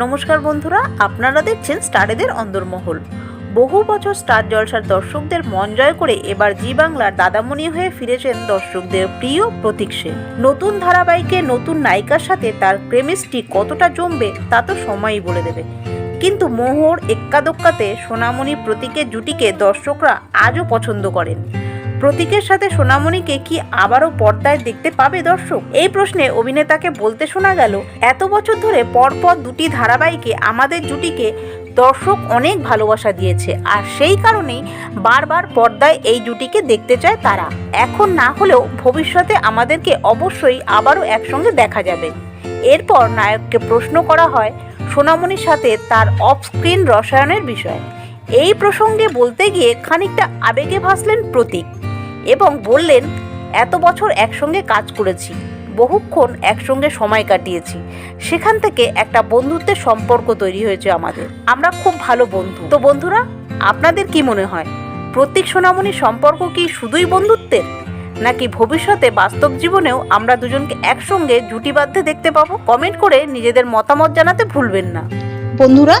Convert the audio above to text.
নমস্কার বন্ধুরা, আপনারা দেখছেন স্টারেদের অন্দরমহল। বহু বছর স্টার জলসার দর্শকদের মন জয় করে এবার জি বাংলার দাদামণি হয়ে ফিরেছেন দর্শকদের প্রিয় প্রতীক সেন। নতুন ধারাবাহিকে নতুন নায়িকার সাথে তার প্রেমিস্টি কতটা জমবে তা তো সময়ই বলে দেবে। কিন্তু মোহর এক্কাদোক্কাতে সোনামণি প্রতীকের জুটিকে দর্শকরা আজও পছন্দ করেন। প্রতীকের সাথে সোনামণিকে কি আবারও পর্দায় দেখতে পাবে দর্শক? এই প্রশ্নে অভিনেতাকে বলতে শোনা গেল, এত বছর ধরে পরপর দুটি ধারাবাহিকে আমাদের জুটিকে দর্শক অনেক ভালোবাসা দিয়েছে আর সেই কারণেই বারবার পর্দায় এই জুটিকে দেখতে চায় তারা। এখন না হলেও ভবিষ্যতে আমাদেরকে অবশ্যই আবারও একসঙ্গে দেখা যাবে। এরপর নায়ককে প্রশ্ন করা হয় সোনামণির সাথে তার অফ স্ক্রিন রসায়নের বিষয়ে। এই প্রসঙ্গে বলতে গিয়ে খানিকটা আবেগে ভাসলেন প্রতীক। এবং বললেন, এত বছর একসঙ্গে কাজ করেছি, বহুক্ষণ একসঙ্গে সময় কাটিয়েছি। সেখান থেকে একটা বন্ধুত্বের সম্পর্ক তৈরি হয়েছে আমাদের। আমরা খুব ভালো বন্ধু। তো বন্ধুরা, আপনাদের কি মনে হয়, প্রতীক সোনামণির সম্পর্ক কি শুধুই বন্ধুত্বের? নাকি ভবিষ্যতে বাস্তব জীবনেও আমরা দুজনকে একসঙ্গে জুটিবাদ্ধে দেখতে পাবো? কমেন্ট করে নিজেদের মতামত জানাতে ভুলবেন না। বন্ধুরা